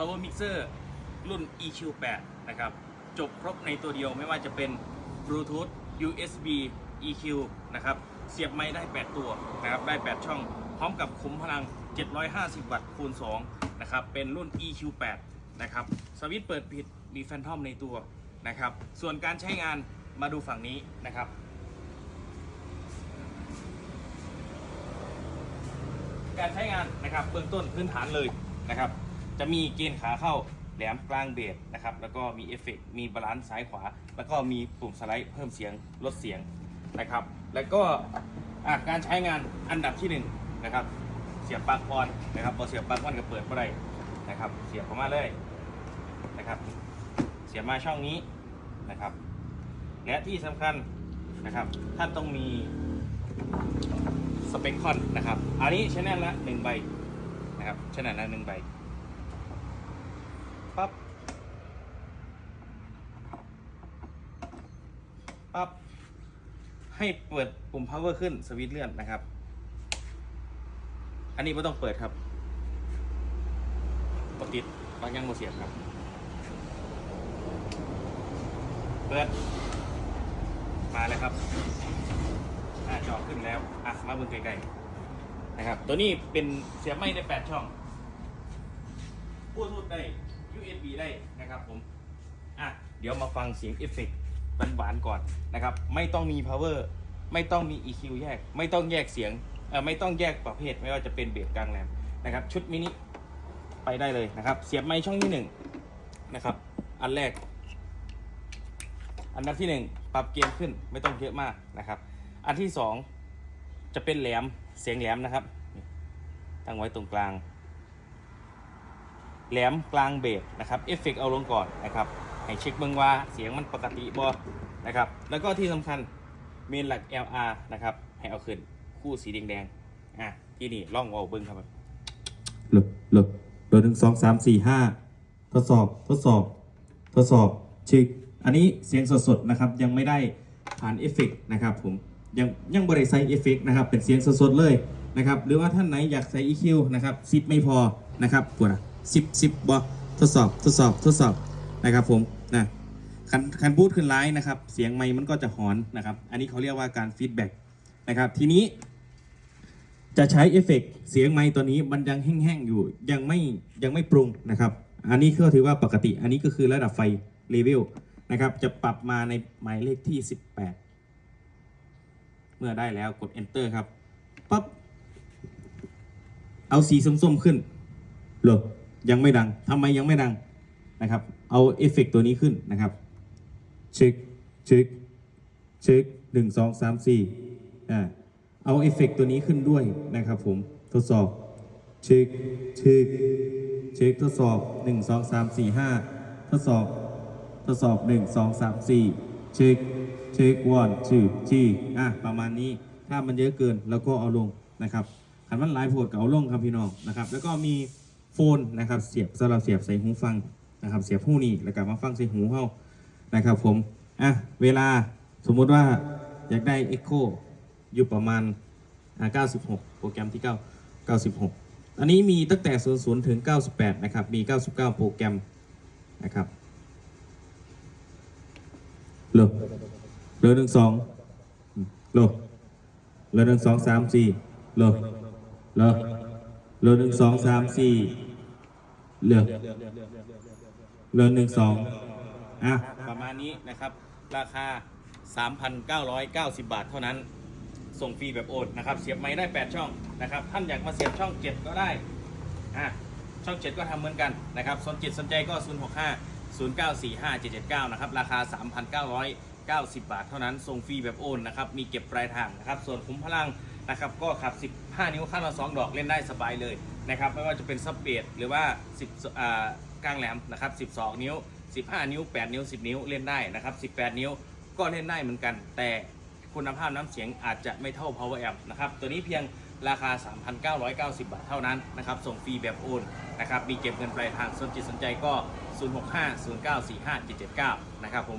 power mixer รุ่น EQ8 นะครับ จบครบในตัวเดียวไม่ว่าจะเป็น Bluetooth USB EQ นะครับ เสียบไม้ได้ 8 ตัวนะครับ ได้ 8 ช่อง พร้อมกับขุมพลัง 750 วัตต์คูณ 2 นะครับ เป็นรุ่น EQ8 นะครับ สวิตช์เปิดปิดมีแฟนทอมในตัวนะครับ ส่วนการใช้งานมาดูฝั่งนี้นะครับ การใช้งานนะครับเบื้องต้นพื้นฐานเลยนะครับ จะมีเกณฑ์ขาเข้าแหลมกลางเบสนะครับ แล้วก็มีเอฟเฟกต์มีบาลานซ์ซ้ายขวา แล้วก็มีปุ่มสไลด์เพิ่มเสียงลดเสียงนะครับ แล้วก็การใช้งานอันดับที่หนึ่งนะครับ เสียบปลั๊กออนนะครับพอเสียบปลั๊กออนก็เปิดเมื่อไรนะครับ เสียบเข้ามาเลยนะครับ เสียบมาช่องนี้นะครับ และที่สำคัญนะครับ ท่านต้องมีสเปคคอนนะครับ อันนี้ชแนลละหนึ่งใบนะครับชแนลละหนึ่งใบ ปั๊บ ปั๊บให้เปิดปุ่ม power ขึ้นสวิตช์เลื่อนนะครับ อันนี้ไม่ต้องเปิดครับกดติดบางยังโมเสียบครับ เปิด มาเลยครับหน้าจอขึ้นแล้ว อะ มาบนไกลๆนะครับ ตัวนี้เป็นเสียบไม่ได้ 8 ช่องพูดทูดได้ USB ได้นะครับผม อะ เดี๋ยวมาฟังเสียงเอฟเฟกต์ หวานๆก่อนนะครับ ไม่ต้องมี power ไม่ต้องมี EQ แยก ไม่ต้องแยกเสียงไม่ต้องแยกประเภทไม่ว่าจะเป็นเบสกลางแหลมนะครับ ชุดมินิไปได้เลยนะครับ เสียบไม้ช่องที่หนึ่งนะครับ อันแรก อันดับที่หนึ่งปรับเกณฑ์ขึ้นไม่ต้องเยอะมากนะครับ อันที่สองจะเป็นแหลมเสียงแหลมนะครับ ตั้งไว้ตรงกลาง แหลมกลางเบสนะครับเอฟเฟกเอาลงก่อนนะครับ ให้เช็คเบิ่งว่าเสียงมันปกติบ่นะครับ แล้วก็ที่สำคัญเมนหลัก LR นะครับ ให้เอาขึ้นคู่สีแดงๆอะที่นี่ล่องเอาเบิ่งครับหลบหลบหลบหนึ่งสองสามสี่ห้าทดสอบทดสอบทดสอบชิกอันนี้เสียงสดๆนะครับยังไม่ได้ผ่านเอฟเฟกนะครับผมยังยังบริใส่เอฟเฟกนะครับเป็นเสียงสดๆเลยนะครับหรือว่าท่านไหนอยากใส่ EQ นะครับสิบไม่พอนะครับปวดสิบสิบบอทดสอบทดสอบทดสอบนะครับผม คันคันพูดขึ้นไลน์นะครับ เสียงไมค์มันก็จะหอนนะครับ อันนี้เขาเรียกว่าการฟีดแบ็กนะครับ ทีนี้ จะใช้เอฟเฟกต์เสียงไมค์ตัวนี้มันยังแห้งๆอยู่ยังไม่ยังไม่ปรุงนะครับ อันนี้ก็ถือว่าปกติ อันนี้ก็คือระดับไฟเลเวลนะครับ จะปรับมาในหมายเลขที่ 18 เมื่อได้แล้วกด enter ครับปั๊บเอาสีส้มๆขึ้นเหรอยังไม่ดังทำไมยังไม่ดังนะครับ เอาเอฟเฟกต์ตัวนี้ขึ้นนะครับ เช็คเช็คเช็คหนึ่งสองสามสี่อ่าเอาเอฟเฟกต์ตัวนี้ขึ้นด้วยนะครับผมทดสอบเช็คเช็คเช็คทดสอบ1 2 3 4 5ทดสอบทดสอบ1 2 3 4เช็คเช็ควันชื่อที่อะประมาณนี้ถ้ามันเยอะเกินแล้วก็เอาลงนะครับขันมันหลายโพดก็เอาลงครับพี่น้องนะครับ แล้วก็มีโฟนนะครับเสียบสำหรับเสียบใส่หูฟังนะครับ เสียบหูนี่แล้วก็มาฟังใส่หูเข้า นะครับผม อะ เวลาสมมุติว่าอยากได้ Echo อยู่ประมาณ 96 โปรแกรมที่ 9 96 อันนี้มีตั้งแต่ 00 ถึง 98 นะครับ มี 99 โปรแกรมนะครับโลโลหนึ่งสองโลโลหนึ่งสองสามสี่โลโลโลหนึ่งสองสามสี่โลโลหนึ่งสอง อะประมาณนี้นะครับ ราคา 3,990 บาทเท่านั้น ส่งฟรีแบบโอนนะครับ เสียบไม้ได้ 8 ช่องนะครับ ท่านอยากมาเสียบช่อง 7 ก็ได้อะช่อง 7 ก็ทำเหมือนกันนะครับสนจิตสนใจก็ 065 0945 779นะครับ ราคา 3,990 บาทเท่านั้น ส่งฟรีแบบโอนนะครับ มีเก็บปลายทางนะครับ ส่วนคุ้มพลังนะครับ ก็ขับ 15 นิ้วข้างละ2ดอกเล่นได้สบายเลยนะครับ ไม่ว่าจะเป็นซับเบดหรือว่า 10อ่ากลางแหลมนะครับ 12 นิ้ว 15 นิ้ว 8 นิ้ว 10 นิ้วเล่นได้นะครับ 18 นิ้วก็เล่นได้เหมือนกัน แต่คุณภาพน้ำเสียงอาจจะไม่เท่า power amp นะครับตัวนี้เพียงราคา 3,990 บาทเท่านั้นนะครับส่งฟรีแบบโอนนะครับมีเก็บเงินปลายทางสนจิตสนใจก็ 065 0945 779 นะครับผม